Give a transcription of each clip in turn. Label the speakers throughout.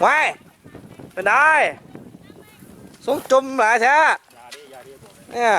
Speaker 1: ไว้เป็นได้สงจมหลายแท้เนี่ย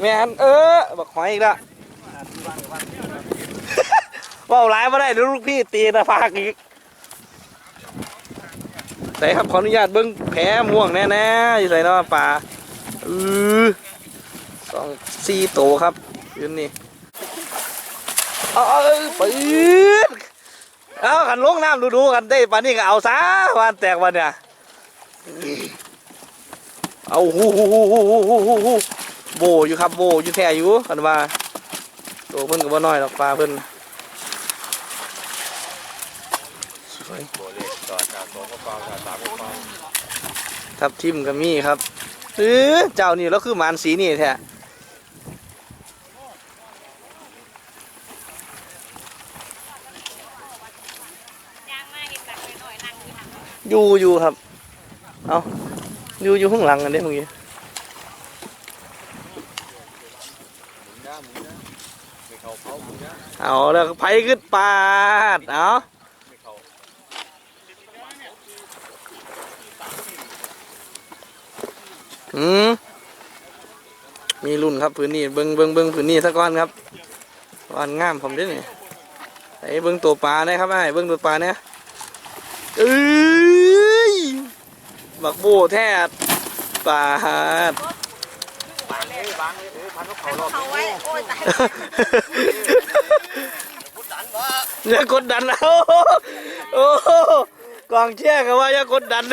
Speaker 1: แมนเออบักหอยอีกละว่าหลายมาได้ดูลูกพี่ตีนะฟากอีกใส่ครับขออนุญาตเบิ้งแผลม่วงแน่ๆอยู่ใส่นาะป่าอือสองสี่โตครับยืนนี่ เอาเอาปืดเอาขันลงน้ำดูๆกันได้ปานนี้ก็เอาซะวานแตกวันเนี่ยเอาหูหูหูหูหูหูหูโบอยู่ครับโบอยู่แท้อยู่กันว่าโตเพิ่นก็บ่น้อยหรอกปลาเพิ่นสวยทับทิมก็มีครับเออเจ้านี่แล้วคือหมานสีนี่แท้
Speaker 2: ย่างมาเห็นตักไปหน่อยนั่งอยู่หัน
Speaker 1: อยู่อยู่ครับ เอาอยู่อยู่ข้างหลังกันเด้เมื่อกี้
Speaker 3: เข้าเขาหมุนนะ
Speaker 1: เอาแล้วไผขึ้นปาด เอาะอืมมีรุ่นครับพื้นนี่เบิ้งเบิ้งเบิ้งพื้นนี่ซะก่อนครับวันงามผมด้นี่ไอ้เบิ้งตัวปลาเนี่ยครับไอ้เบิ้งตัวปลาเนี่ยเอ้ย บักโบแท้ปลาด
Speaker 3: บางเลยบางเลยเออพันเขาเขารอบ
Speaker 2: เขาไว้ โอ้ยตาย
Speaker 1: อย่ากดดันนะโอ้โหโอ้โหกองเชียร์ก็ว่าอย่ากดดัน
Speaker 2: เ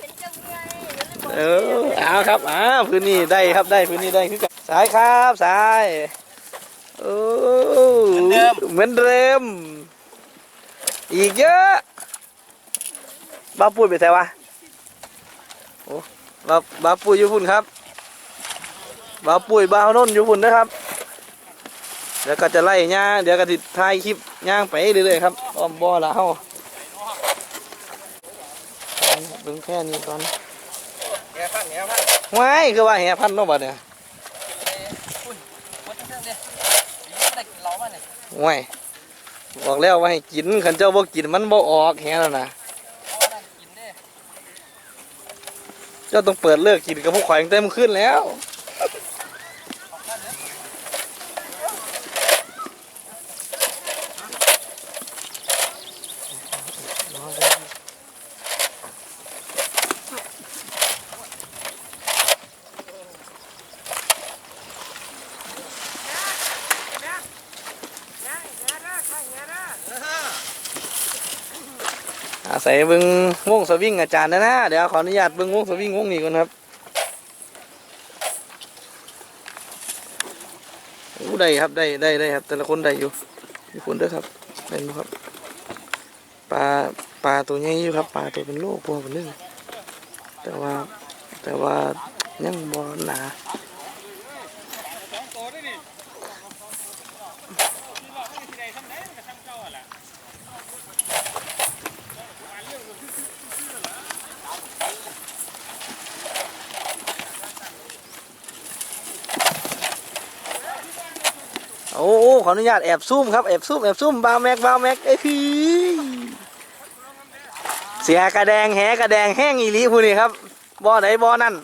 Speaker 2: ป็นจังไง
Speaker 1: เออเอาครับอ่าพื้นที่ได้ครับได้พื้นที่ได้คือกันสายครับสายโอ้เหมือนเดิมอีกเยอะ บ้าปุ้ยไปแต่วะโอ้บ้าบ้าปุ้ยอยู่พุ่นครับบ้าปุ้ยบ้าวนนท์อยู่พุ่นนะครับ เดี๋ยวก็จะไล่ย่างเดี๋ยวก็ติดถ่ายคลิปย่างไปเรื่อยๆครับอ้อมบ่อละเฮาเบิ่งแค่นี้ก่อน
Speaker 3: แง่พันแง่พัน
Speaker 1: ว้ายคือว่าแห่พันธุ์เนาะบัดเนี่ยว้ายบอกแล้วว่าให้กินขันเจ้าบ่กินมันบ่ออกแห่แล้วนะ เจ้าต้องเปิดเลิกกินกับพวกข่อยตั้งแต่เมื่อคืนแล้ว อาศัยเบิ้งวงสวิงอาจารย์นะนะเดี๋ยวขออนุญาตเบิ้งวงสวิงวงนี้ก่อนครับโอ้ได้ครับได้ได้ได้ครับ แต่ละคนได้อยู่มีคนเด้อครับได้ไหมครับปลาปลาตัวใหญ่อยู่ครับปลาตัวเป็นโลกพวกนึงแต่ว่าแต่ว่ายังบ่หนา โอ้โอขออนุญาตแอบซูมครับแอบซูมแอบซูมบาวแม็กบาวแม็กเอ้ยเสียกระแดงแหกระแดงแห้งอีลีผู้นี้ครับบ่อไหนบ่อนั่น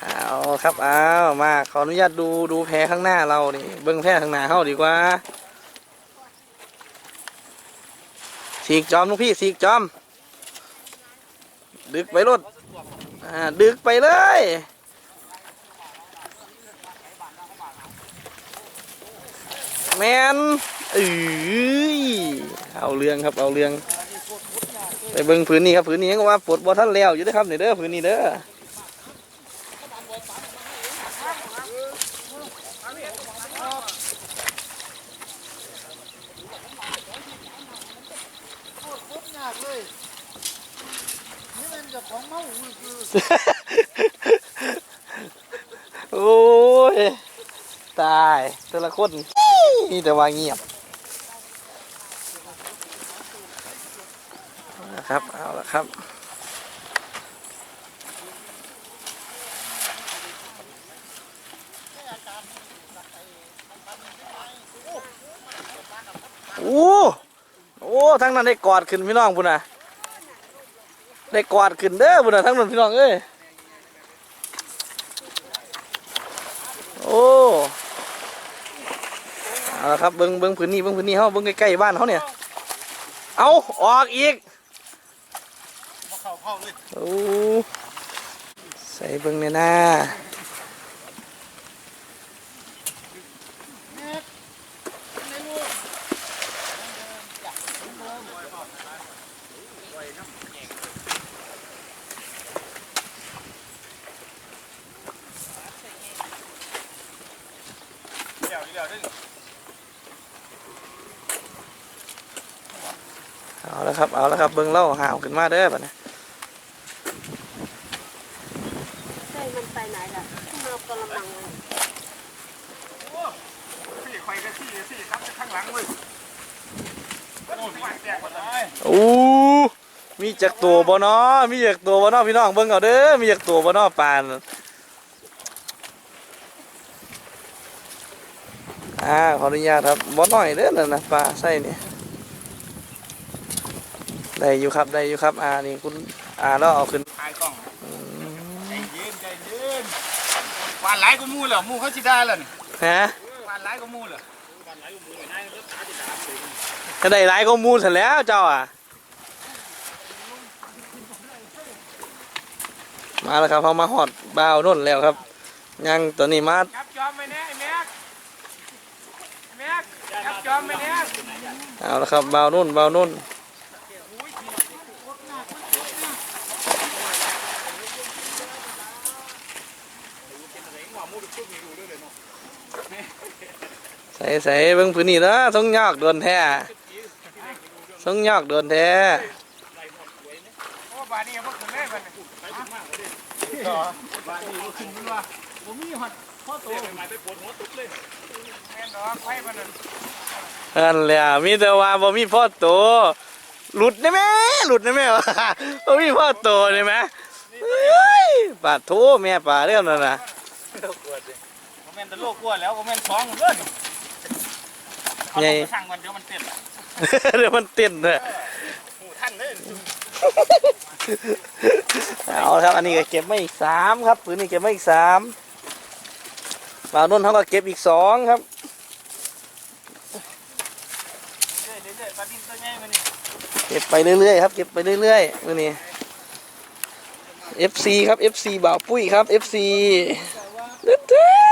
Speaker 1: เอาครับเอามาขออนุญาตดูดูแพข้างหน้าเรานี่เบิ้งแพข้างหน้าเข้าดีกว่าสีกจอมลูกพี่สีกจอม ดึกไปรถอ่าดึกไปเลย แมนเอ้ยเอาเรื่องครับเอาเรื่องไปเบิ่งพื้นนี้ครับพื้นนี้ก็ว่าปวดบ่ท่านแล้วอยู่เด้อครับนี่เด้อพื้นนี้เด้อโอ้ย ตายแต่ละคนนี่แต่ว่าเงียบนะครับ เอาละครับโอ้โหทั้งนั้นได้กอดขึ้นพี่น้องพุ่นนะได้กอดขึ้นเด้อพุ่นนะทั้งนั้นพี่น้องเอ้ เอาละครับเบิ้งเบิ้งพื้นที่เบิ้งพื้นที่เฮาเบิ้งใกล้ๆบ้านเขาเนี่ย เอาออกอีก
Speaker 3: มาเข้าเข้าเลย
Speaker 1: โอ้ใส่เบิ้งเนี่ยนะ
Speaker 3: เดี๋ยวเดี๋ยวนึง
Speaker 1: เอาละ ครับเอาละครับเบิ้งเล่าหาวขึ้นมาเด้อบัดนี้
Speaker 2: ใช่มันไปไหนล่ะขึ้นมากระมังเลย
Speaker 3: สี่ไฟกันสี่สี่ครับข้างหลังเลยโอ้ยแตกหมดเลย
Speaker 1: โอ้มีจักตัวบ่เนาะมีจักตัวบ่เนาะพี่น้องเบิ้งเอาเด้อมีจักตัวบ่เนาะปานอ่าขออนุญาตครับบ่น้อยเด้อนั่นนะปลาใส่นี่ ได้อยู่ครับได้อยู่ครับอ่านี่คุณอ่าแล้วเอาขึ้น
Speaker 3: ถ่ายกล้องใจเย็นใจเย็นวานหลายก็มูเหรอมูเขาสิได้แล้วนี่
Speaker 1: ฮะ
Speaker 3: วานหลายก็มูเหรอ
Speaker 1: ก็ได้หลายข้อมูลเสร็จแล้วเจ้าอะมาแล้วครับเขามาหอดบ่าวนุ่นแล้วครับ ยังตัวนี้มา
Speaker 3: จับจอมไปแน่ไอ้แม็กแม็กจับจอมไปแน่
Speaker 1: เอาละครับบ่าวนุ่นบ่าวนุ่น ใส่ใส่เบิ่งพื้นนี่นะทรงยากโดนแท้ทรงยากโดนแท้
Speaker 3: โอ้บาดนี้พวกคุณแม่กันไปถึงมากเลยดิบาดนี้พวกคุณมันว่าผมมีหัดพ่อโตไปปวดหัวตุ๊บเลยแม่นดอกไฟมันนั่น
Speaker 1: นั่นแหละมีแต่ว่าบ่มีพ่อโตหลุดได้ไหมหลุดได้ไหมวะบ่มีพ่อโตได้ไหมเฮ้ยปาดโถแม่ป่าเรื่องนั่นนะ
Speaker 3: มแม่นแต่โรคกวดแล้วผมแม่นท้องเด้อเอา
Speaker 1: ใหญ่
Speaker 3: ลงไปสั่งวันเดียวมันเต้น
Speaker 1: เดี๋ยวมันเต้นเลย
Speaker 3: หูท่านเด้อ
Speaker 1: เอาละครับอันนี้ก็เก็บมาอีกสามครับปืนนี้เก็บมาอีกสามบ่าวนุ่นเขาก็เก็บอีกสองครับ
Speaker 3: เรื่อยๆเรื่อยๆปลาดินตัวใหญ่มานี่
Speaker 1: เก็บไปเรื่อยๆครับเก็บไปเรื่อยๆมื่อนี้ FC ครับ FC บ่าวปุ้ยครับ FC ตึ๊ดตึ๊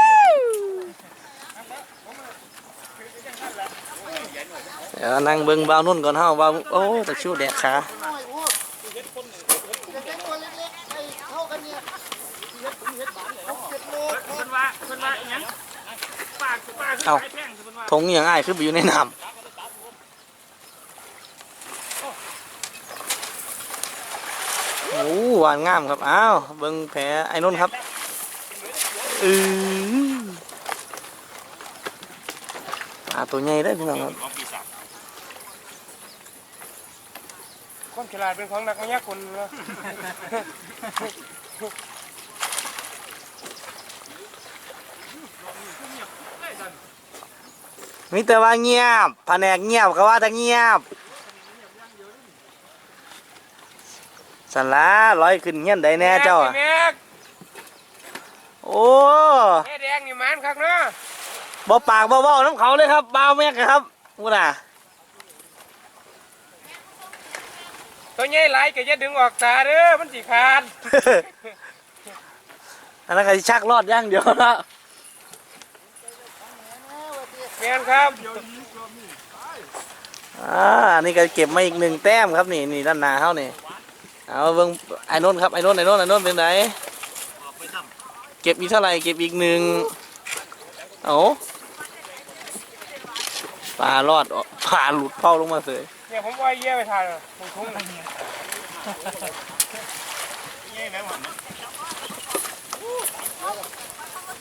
Speaker 1: ดี๋ยวนั่งเบิ่งบาวนุ่นก่อนเฮาบาวโอ้ตะชูแดกขา
Speaker 3: เอากปา
Speaker 1: เอา
Speaker 3: สายแพงคือเพิ่นว่า
Speaker 1: ทงอย่างอ้ายคือไปอยู่ในน้ำโอ้หวานงามครับ อ้าว เบิ่งแผลไอ้นุ่นครับ อือปลาตัวใหญ่ได้พี่น้องครับ
Speaker 3: ของปีศาจ
Speaker 4: ความฉลาดเป็นของนักมายากลนะ
Speaker 1: มีแต่ว่าเงียบแผนกเงียบก็ว่าแต่เงียบสันละร้อยขึ้นเงี้ยนได้แน่เจ้าอะ
Speaker 4: แม็ก
Speaker 1: โอ้
Speaker 4: แม่แดงนี่มันคักเนาะ
Speaker 1: บ่ปากบ่เบ้าน้ำเขาเลยครับบ่าวแม็กครับพูดน่ะ
Speaker 4: ตัวใหญ่หลายก็อย่าดึงออกตาเด้อมันสิขาด
Speaker 1: อันนั้นก็สิชักรอดอย่างเดียวนะ
Speaker 4: แม่นครับ
Speaker 1: อ่าอันนี้ก็เก็บมาอีกหนึ่งแต้มครับนี่นี่ด้านหน้าเขานี่เอาเบิ่งไอ้นนท์ครับไอ้นนท์ไอ้นนท์ไอ้นนท์เป็นไงเก็บอีกเท่าไหร่เก็บอีกหนึ่งเอาปลารอดออกปลาหลุดเป้าลงมาเลย
Speaker 4: เนี่ยผมว่าเยี่ยไปทานอะผมทุ่ง
Speaker 3: นี่แม่หมด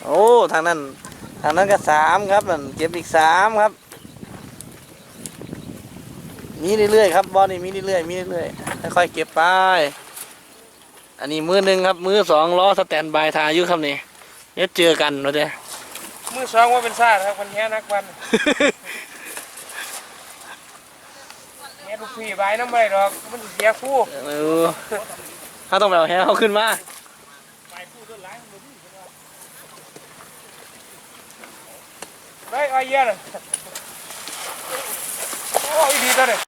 Speaker 1: โอ้ทางนั้นทางนั้นก็สามครับนั่นเก็บอีกสามครับ มีเรื่อยๆครับบอลนี่มีเรื่อยๆมีเรื่อยๆค่อยๆเก็บไปอันนี้มือหนึ่งครับมือสองล้อสแตนบายทาอยู่ครับนี่เดี๋ยวเจอกันเราเด้อ
Speaker 4: มือสองว่าเป็นซาดครับคนแค่นักวัน ลูกพี่ใบน้ำไม่หรอกมันสิเสียคู่
Speaker 1: เออเขาต้องไปเอาแฮเขาขึ้นมา
Speaker 4: ไปเอาเยี่ยนโอ้ยดีตัวเลย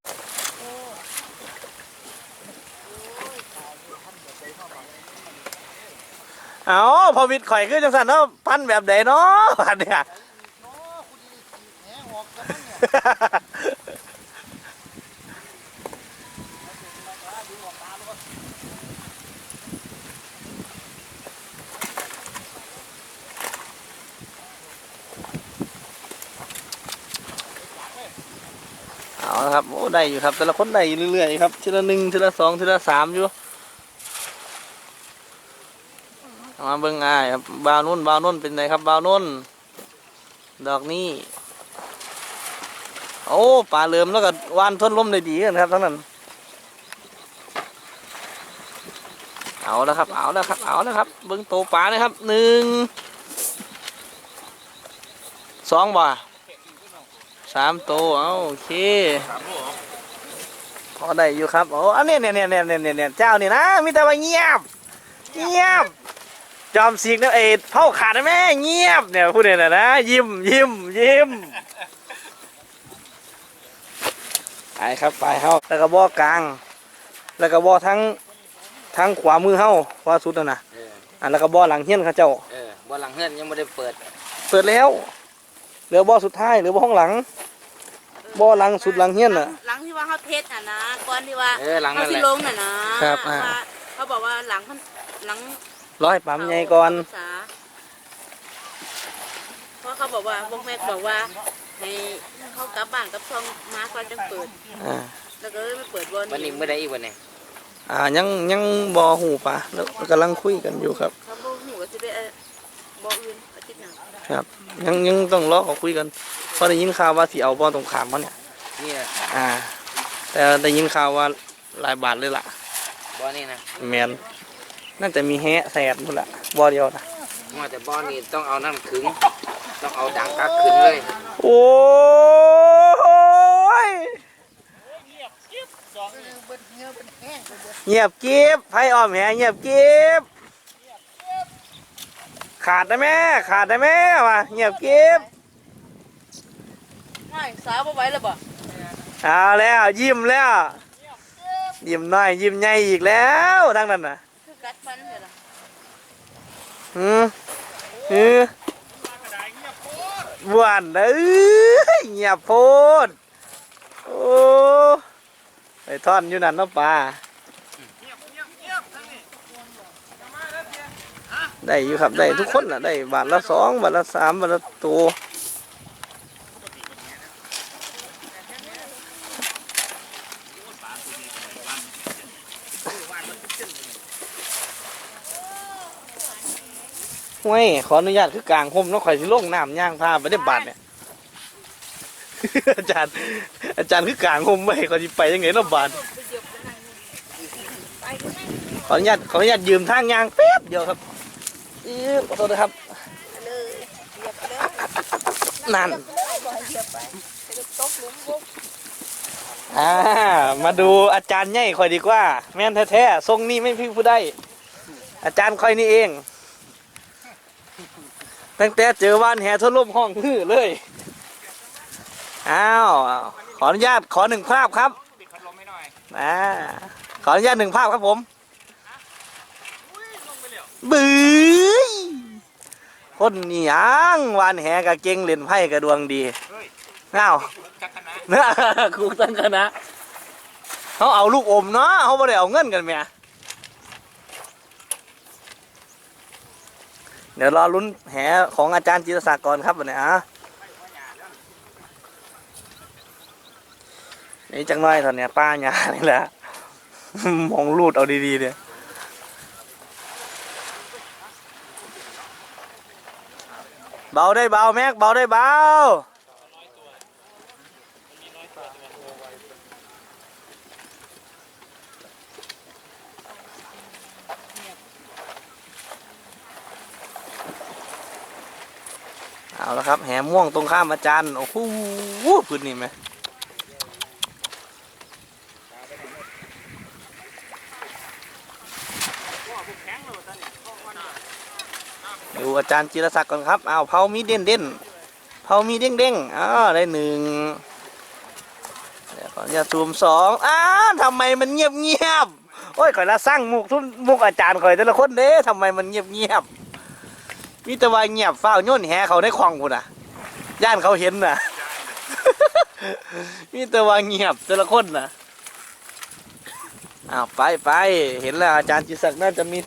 Speaker 1: เอาพอวิดข่อยขึ้นจังสันเนาะพันแบบไหนเนาะพันเนี่ย เอาละครับโอ้ได้อยู่ครับ แต่ละคนได้อยู่เรื่อยๆครับทีละหนึ่งทีละสองทีละสามอยู่มาเบิ่งง่ายครับบาวนุ่นบาวนุ่นเป็นไงครับบาวนุ่นดอกนี้ โอ้ปลาเลิมแล้วก็วานทนล้มได้ดีกันครับทั้งนั้น เอาแล้วครับ เอาแล้วครับเอาแล้วครับ เบิ่งโตปลาเลยครับหนึ่งสองบ่า สามโตเอาโอเคพอได้อยู่ครับโอ้อันนี้เนี่ยเนี่ยเนี่ยเนี่ยเนี่ยเจ้านี่นะมีแต่ว่าเงียบ เงียบ จอมสิงนะเอ็ดเผาขาดนะแม่เงียบเนี่ยพูดเนี่ยนะยิ้มยิ้มยิ้มไปครับไปเฮาแล้วก็บ่อกลาง แล้วก็บ่อทั้งทั้งขวามือเฮาขวาสุดนั่นนะ
Speaker 5: เออ
Speaker 1: อะแล้วก็บ่อหลังเฮียนเขาเจ้า
Speaker 5: เออบ่หลังเฮือนยังไม่ได้เปิด
Speaker 1: เปิดแล้ว เหลือบ่อสุดท้ายเหลือบ่อห้องหลัง บ่อหลังสุดหลังเฮียนน่ะ
Speaker 2: หลังที่ว่าเขาเทสอะนะก่อนที่ว่า
Speaker 5: เออหลัง
Speaker 2: เขา
Speaker 5: นั่นแห
Speaker 2: ที่
Speaker 5: ละ
Speaker 2: ลงน่ะนะครับ
Speaker 1: อ่า
Speaker 2: ว่าเขาบอกว่าหลังมันหลัง
Speaker 1: ร้อยปั๊มใหญ่ก่อน
Speaker 2: ษาเพราะเขาบอกว่าพวกแม่บอกว่าให้เขากลับบ้านกับช่องมาก่อนจังเปิด
Speaker 1: อ่า
Speaker 2: แล้วก็เลยไม่เปิดบอล
Speaker 5: วันนี้เมื่อใดอีกวันนี้
Speaker 1: อ่า ยังยังบ่หูปะแล้วกำลังคุยกันอยู่ครับ
Speaker 2: เขาบอกหนูก็จะไปเอ่อบอกอื่นอาทิตย์หน้า
Speaker 1: ครับ ยังยังต้องรอเขาคุยกันเพราะได้ยินข่าวว่าสิเอาบ่อตรงขามมาเนี่ย
Speaker 5: นี่นะ
Speaker 1: อ่า แต่ได้ยินข่าวว่าหลายบาทเลยล่ะ
Speaker 5: บ่อนี่นะ
Speaker 1: แมนน่าจะมีแฮะแสนหมดละบ่อเดียวนะ
Speaker 5: ว่าแต่บ่อนี่ต้องเอานั่นขึงต้องเอาดังกักขึงเลย
Speaker 1: โอ้ยเงียบกิบไพ่อ้อมแหเงียบกิบ ขาดได้ไหมขาดได้ไหมวะเงียบกิบ
Speaker 2: ไม่สาวบ่ไหว้แล้วบ่
Speaker 1: เอาแล้วยิ้มแล้ว ยิ้มน้อยยิ้มใหญ่อีกแล้วทั้งนั้นน่ะ
Speaker 2: คือกัดฟันเลยล่ะ
Speaker 1: อืมอือบ้วนเอ้ยเงียบโพดโอ้ไปท่อนอยู่นั่นเนาะป่า ได้อยู่ครับได้ทุกคนนะได้บาทละสองบาทละสามบาทละตัวห้วยขออนุญาตคือกลางห่มเนาะข่อยสิลงน้ำย่างพาไปได้บาทเนี่ย อาจารย์ อาจารย์คือกลางห่มไว้ข่อยสิไปยังไงเนาะบาทขออนุญาตขออนุญาตยืมทางย่างแป๊บเดียวครับ อีขอโทษนะครับนั่นอ่ามาดูอาจารย์ใหญ่ข่อยดีกว่า แม่นแท้ๆทรงนี้ไม่พี่ผู้ใดอาจารย์ข่อยนี่เอง ตั้งแต่เจอวานแห่ทดลมห้องพื้อเลยอ้าวขออนุญาตขอหนึ่งภาพครับ
Speaker 4: อ่า
Speaker 1: ขออนุญาตหนึ่งภาพครับผม บื้ยคนนี่ยังวานแหกับเก่งเล่นไพ่กับดวงดีอ้าว
Speaker 4: จักรนะ
Speaker 1: นะครูตั้งคณะเขาเอาลูกอมเนาะเขาไม่ได้เอาเงินกันเมียเดี๋ยวรอลุ้นแหของอาจารย์จิตรศักดิ์ก่อนครับวันนี้อะนี่จังน้อยตอนเนี้ยป้าหยานี่แหละมองรูดเอาดีๆเนี่ย เบาได้เบาแม็กเบาได้เบาเอาละครับ แหม่วงตรงข้ามอาจารย์ โอ้โหพื้นนี่ไหม ดูอา จารย์จิรศักดิ์ก่อนครับอ้าวเผามีเด่นเด่นเผามีเด้งเด้งอ้าวได้หนึ่งเดี๋ยวก่อนจะซูมสองอ้าวทำไมมันเงียบเงียบโอ้ยข่อยละสร้างมุกทุนมุกอาจารย์ข่อยแต่ละคนเด้ทำไมมันเงียบเงียบมีแต่ว่าเงียบเฝ้าโย่นแหเขาในคลองกูน่ะย่านเขาเห็นน่ะมีแต่ว่าเงียบแต่ละคนน่ะอ้าวไปไปเห็นแล้วอาจารย์จิรศักดิ์น่าจะมี